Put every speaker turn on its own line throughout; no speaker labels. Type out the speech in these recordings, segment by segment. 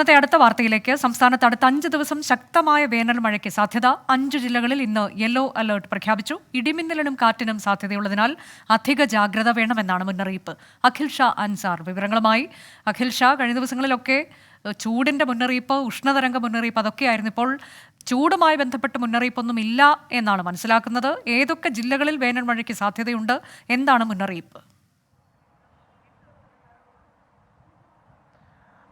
ഇന്നത്തെ അടുത്ത വാർത്തയിലേക്ക് സംസ്ഥാനത്ത് അടുത്ത അഞ്ച് ദിവസം ശക്തമായ വേനൽ മഴയ്ക്ക് സാധ്യത അഞ്ച് ജില്ലകളിൽ ഇന്ന് യെല്ലോ അലർട്ട് പ്രഖ്യാപിച്ചു ഇടിമിന്നലിനും കാറ്റിനും സാധ്യതയുള്ളതിനാൽ അധിക ജാഗ്രത വേണമെന്നാണ് മുന്നറിയിപ്പ് അഖിൽ ഷാ അൻസാർ വിവരങ്ങളുമായി അഖിൽ ഷാ കഴിഞ്ഞ ദിവസങ്ങളിലൊക്കെ ചൂടിന്റെ മുന്നറിയിപ്പ് ഉഷ്ണതരംഗ മുന്നറിയിപ്പ് അതൊക്കെയായിരുന്നു ഇപ്പോൾ ചൂടുമായി ബന്ധപ്പെട്ട് മുന്നറിയിപ്പൊന്നും ഇല്ല എന്നാണ് മനസ്സിലാക്കുന്നത് ഏതൊക്കെ ജില്ലകളിൽ വേനൽ മഴയ്ക്ക് സാധ്യതയുണ്ട് എന്താണ് മുന്നറിയിപ്പ്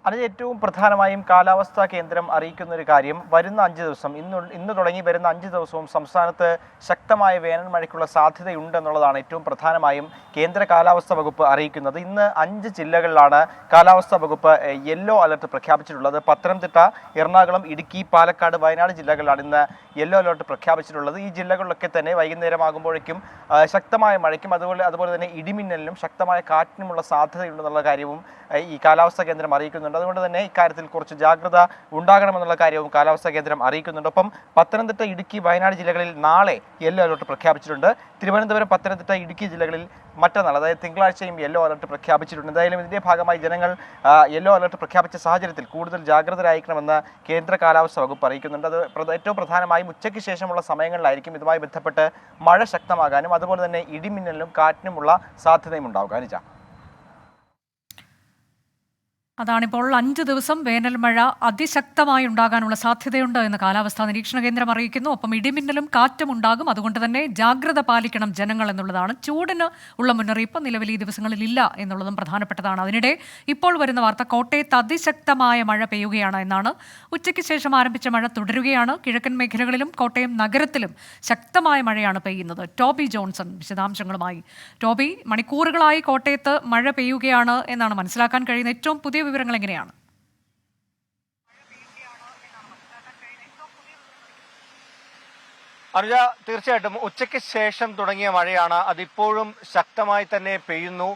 അതിൽ ഏറ്റവും പ്രധാനമായും കാലാവസ്ഥാ കേന്ദ്രം അറിയിക്കുന്ന ഒരു കാര്യം വരുന്ന അഞ്ച് ദിവസം ഇന്ന് ഇന്ന് തുടങ്ങി വരുന്ന അഞ്ച് ദിവസവും സംസ്ഥാനത്ത് ശക്തമായ വേനൽ മഴയ്ക്കുള്ള സാധ്യതയുണ്ടെന്നുള്ളതാണ് ഏറ്റവും പ്രധാനമായും കേന്ദ്ര കാലാവസ്ഥ വകുപ്പ് അറിയിക്കുന്നത് ഇന്ന് അഞ്ച് ജില്ലകളിലാണ് കാലാവസ്ഥാ വകുപ്പ് യെല്ലോ അലർട്ട് പ്രഖ്യാപിച്ചിട്ടുള്ളത് പത്തനംതിട്ട എറണാകുളം ഇടുക്കി പാലക്കാട് വയനാട് ജില്ലകളിലാണ് ഇന്ന് യെല്ലോ അലർട്ട് പ്രഖ്യാപിച്ചിട്ടുള്ളത് ഈ ജില്ലകളിലൊക്കെ തന്നെ വൈകുന്നേരമാകുമ്പോഴേക്കും ശക്തമായ മഴയ്ക്കും അതുപോലെ അതുപോലെ തന്നെ ഇടിമിന്നലിനും ശക്തമായ കാറ്റിനുമുള്ള സാധ്യതയുണ്ടെന്നുള്ള കാര്യവും ഈ കാലാവസ്ഥാ കേന്ദ്രം അറിയിക്കുന്നുണ്ട് അതുകൊണ്ട് തന്നെ ഇക്കാര്യത്തിൽ കുറച്ച് ജാഗ്രത ഉണ്ടാകണമെന്നുള്ള കാര്യവും കാലാവസ്ഥാ കേന്ദ്രം അറിയിക്കുന്നുണ്ട് ഒപ്പം പത്തനംതിട്ട ഇടുക്കി വയനാട് ജില്ലകളിൽ നാളെ യെല്ലോ അലേർട്ട് പ്രഖ്യാപിച്ചിട്ടുണ്ട് തിരുവനന്തപുരം പത്തനംതിട്ട ഇടുക്കി ജില്ലകളിൽ മറ്റന്നാൾ അതായത് തിങ്കളാഴ്ചയും യെല്ലോ അലേർട്ട് പ്രഖ്യാപിച്ചിട്ടുണ്ട് എന്തായാലും ഇതിന്റെ ഭാഗമായി ജനങ്ങൾ യെല്ലോ അലേർട്ട് പ്രഖ്യാപിച്ച സാഹചര്യത്തിൽ കൂടുതൽ ജാഗ്രതരായിരിക്കണമെന്ന് കേന്ദ്ര കാലാവസ്ഥാ വകുപ്പ് അറിയിക്കുന്നുണ്ട് അത് ഏറ്റവും പ്രധാനമായും ഉച്ചയ്ക്ക് ശേഷമുള്ള സമയങ്ങളിലായിരിക്കും ഇതുമായി ബന്ധപ്പെട്ട് മഴ ശക്തമാകാനും അതുപോലെ തന്നെ ഇടിമിന്നലിനും കാറ്റിനുമുള്ള സാധ്യതയും ഉണ്ടാവുക അനുജ
അതാണിപ്പോൾ അഞ്ച് ദിവസം വേനൽ മഴ അതിശക്തമായി ഉണ്ടാകാനുള്ള സാധ്യതയുണ്ട് എന്ന് കാലാവസ്ഥാ നിരീക്ഷണ കേന്ദ്രം അറിയിക്കുന്നു ഒപ്പം ഇടിമിന്നലും കാറ്റും ഉണ്ടാകും അതുകൊണ്ട് തന്നെ ജാഗ്രത പാലിക്കണം ജനങ്ങൾ എന്നുള്ളതാണ് ചൂടിന് ഉള്ള മുന്നറിയിപ്പ് നിലവിൽ ഈ ദിവസങ്ങളിൽ ഇല്ല എന്നുള്ളതും പ്രധാനപ്പെട്ടതാണ് അതിനിടെ ഇപ്പോൾ വരുന്ന വാർത്ത കോട്ടയത്ത് അതിശക്തമായ മഴ പെയ്യുകയാണ് എന്നാണ് ഉച്ചയ്ക്ക് ശേഷം ആരംഭിച്ച മഴ തുടരുകയാണ് കിഴക്കൻ മേഖലകളിലും കോട്ടയം നഗരത്തിലും ശക്തമായ മഴയാണ് പെയ്യുന്നത് ടോബി ജോൺസൺ വിശദാംശങ്ങളുമായി ടോബി മണിക്കൂറുകളായി കോട്ടയത്ത് മഴ പെയ്യുകയാണ് എന്നാണ് മനസ്സിലാക്കാൻ കഴിയുന്ന ഏറ്റവും പുതിയ വിവരങ്ങൾ എങ്ങനെയാണ്
അനുജ തീർച്ചയായിട്ടും ഉച്ചയ്ക്ക് ശേഷം തുടങ്ങിയ മഴയാണ് അതിപ്പോഴും ശക്തമായി തന്നെ പെയ്യുന്നു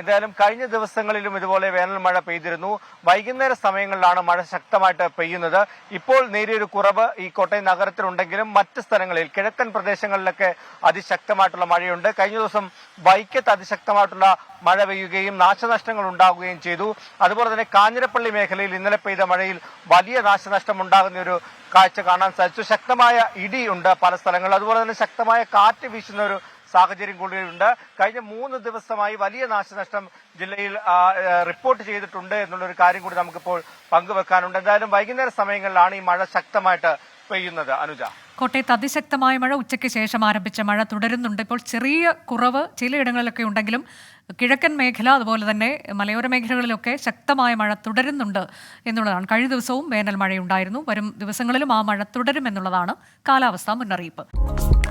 എന്തായാലും കഴിഞ്ഞ ദിവസങ്ങളിലും ഇതുപോലെ വേനൽ മഴ പെയ്തിരുന്നു വൈകുന്നേര സമയങ്ങളിലാണ് മഴ ശക്തമായിട്ട് പെയ്യുന്നത് ഇപ്പോൾ നേരിയൊരു കുറവ് ഈ കോട്ടയം നഗരത്തിലുണ്ടെങ്കിലും മറ്റ് സ്ഥലങ്ങളിൽ കിഴക്കൻ പ്രദേശങ്ങളിലൊക്കെ അതിശക്തമായിട്ടുള്ള മഴയുണ്ട് കഴിഞ്ഞ ദിവസം വൈക്കത്ത് അതിശക്തമായിട്ടുള്ള മഴ പെയ്യുകയും നാശനഷ്ടങ്ങൾ ഉണ്ടാകുകയും ചെയ്തു അതുപോലെ തന്നെ കാഞ്ഞിരപ്പള്ളി മേഖലയിൽ ഇന്നലെ പെയ്ത മഴയിൽ വലിയ നാശനഷ്ടം ഉണ്ടാകുന്ന ഒരു കാഴ്ച കാണാൻ സാധിച്ചു ശക്തമായ ഇടിയുണ്ട് പല സ്ഥലങ്ങളിൽ അതുപോലെ തന്നെ ശക്തമായ കാറ്റ് വീശുന്ന ഒരു സാഹചര്യം കൂടിയുണ്ട് കഴിഞ്ഞ മൂന്ന് ദിവസമായി വലിയ നാശനഷ്ടം ജില്ലയിൽ റിപ്പോർട്ട് ചെയ്തിട്ടുണ്ട് എന്നുള്ളൊരു കാര്യം കൂടി നമുക്കിപ്പോൾ പങ്കുവെക്കാനുണ്ട് എന്തായാലും വൈകുന്നേര സമയങ്ങളിലാണ് ഈ മഴ ശക്തമായിട്ട് പെയ്യുന്നത് അനുജ
കോട്ടയത്ത് അതിശക്തമായ മഴ ഉച്ചയ്ക്ക് ശേഷം ആരംഭിച്ച മഴ തുടരുന്നുണ്ട് ഇപ്പോൾ ചെറിയ കുറവ് ചിലയിടങ്ങളിലൊക്കെ ഉണ്ടെങ്കിലും കിഴക്കൻ മേഖല അതുപോലെ തന്നെ മലയോര മേഖലകളിലൊക്കെ ശക്തമായ മഴ തുടരുന്നുണ്ട് എന്നുള്ളതാണ് കഴിഞ്ഞ ദിവസവും വേനൽ മഴയുണ്ടായിരുന്നു വരും ദിവസങ്ങളിലും ആ മഴ തുടരുമെന്നുള്ളതാണ് കാലാവസ്ഥാ മുന്നറിയിപ്പ്